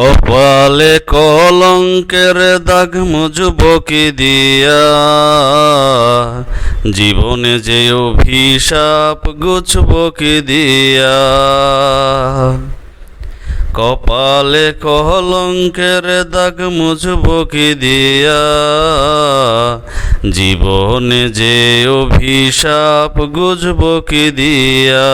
কপালে কলঙ্কের দাগ মুজব কি দিয়া, জীবনে যে অভিশাপ গুছব কি দিয়া। কপালে কলঙ্কের দাগ মুছব কি দিয়া, জীবনে যে অভিশাপ গুজব কি দিয়া।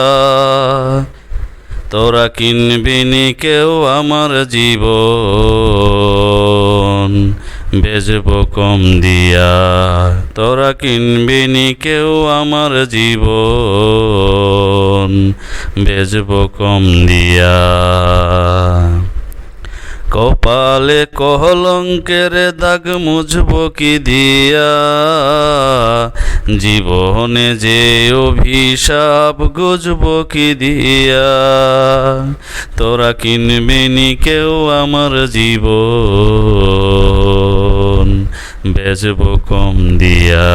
তোরা কিনবি নি কেউ আমার জীবন। বেজব কম দিয়া। তোরা কিনবি নি কেউ আমার জীবন। বেজব কম দিয়া। কপালে কলঙ্কের দাগ মুছব কি দিয়া? জীবনে যে অভিশাপ গুজব কি দিয়া? তোরা কিনবি নি কেউ আমার জীবন? বেজব কম দিয়া।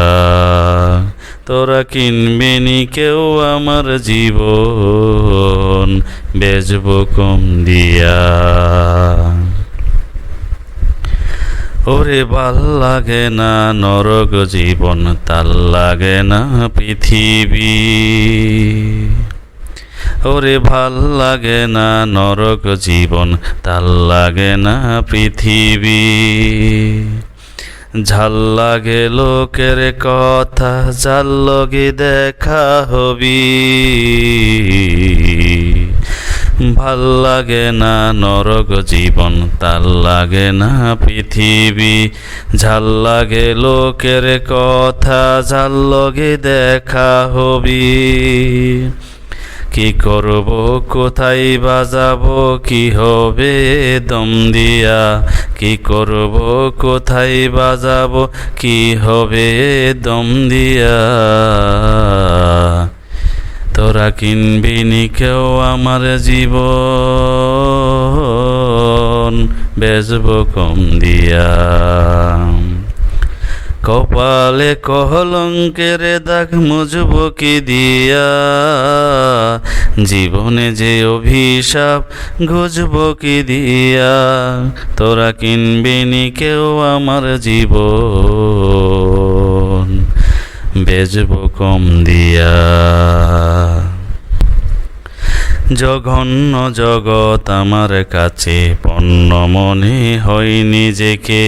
তোরা কিনবি নি কেউ আমার জীবন? বেজব কম দিয়া। ওরে ভালো লাগে না নরক জীবন, তাল লাগে না পৃথিবী। ওরে ভালো লাগে না নরক জীবন, তাল লাগে না পৃথিবী। ঝাল লাগে লোকের কথা জাল লগে দেখা হবি। ভালো লাগে না নরক জীবন, তাল লাগে না পৃথিবী। ঝাল লাগে লোকের কথা, ঝাল লগে দেখা হবি। কি করব, কোথায় বাজাব কি হবে দম দিয়া। কি করব, কোথায় বাজাব কি হবে দম দিয়া। তোরা কিনবি কেউ আমার জীবন? বেচব কম দিয়া। কপালে কহলঙ্কের দাগ মুজব কি দিয়া? জীবনে যে অভিশাপ গুজব কি দিয়া? তোরা কিনবি নি কেউ আমার জীবন? বেজব কম দিয়া। জঘন্য জগৎ আমার কাছে পণ্য মনে হয় নিজেকে।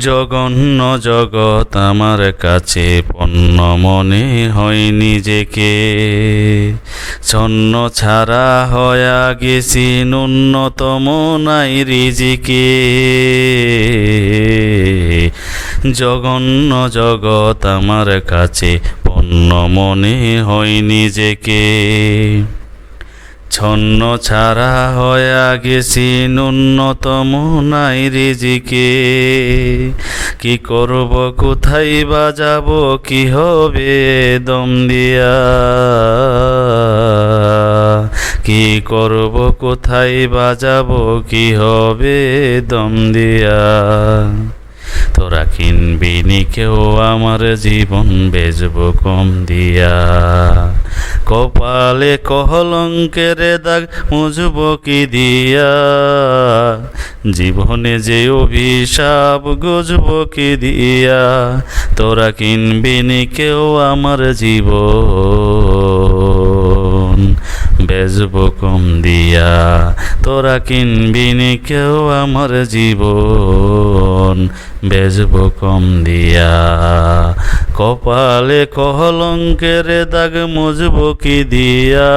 জঘন্য জগৎ আমার কাছে পণ্য মনে হয় নিজেকে। ছন্ন ছাড়া হয়া গেছি ন্যূনতম নাই রিজিকে। জঘন্য জগৎ আমার কাছে মনে হয় নিজেকে। ছন্ন ছাড়া হয়া গেছি ন্যূনতম নাই রিজিকে। কি করব, কোথায় বাজাব কি হবে দম দিয়া। কি করব, কোথায় বাজাব কি হবে দম দিয়া। তোরা কিনবি নি কেউ আমার জীবন বেচব কম দিয়া। কপালে কহলঙ্কের দাগ মুজব কি দিয়া? জীবনে যে অভিশাপ গুজব কি দিয়া? তোরা কিনবি নি কেউ আমার জীবন বেজব কম দিয়া। তোরা কিনবি নি কেউ আমার জীবন বেচব কম দিয়া। কপালে কহলঙ্কের দাগ মজব কি দিয়া?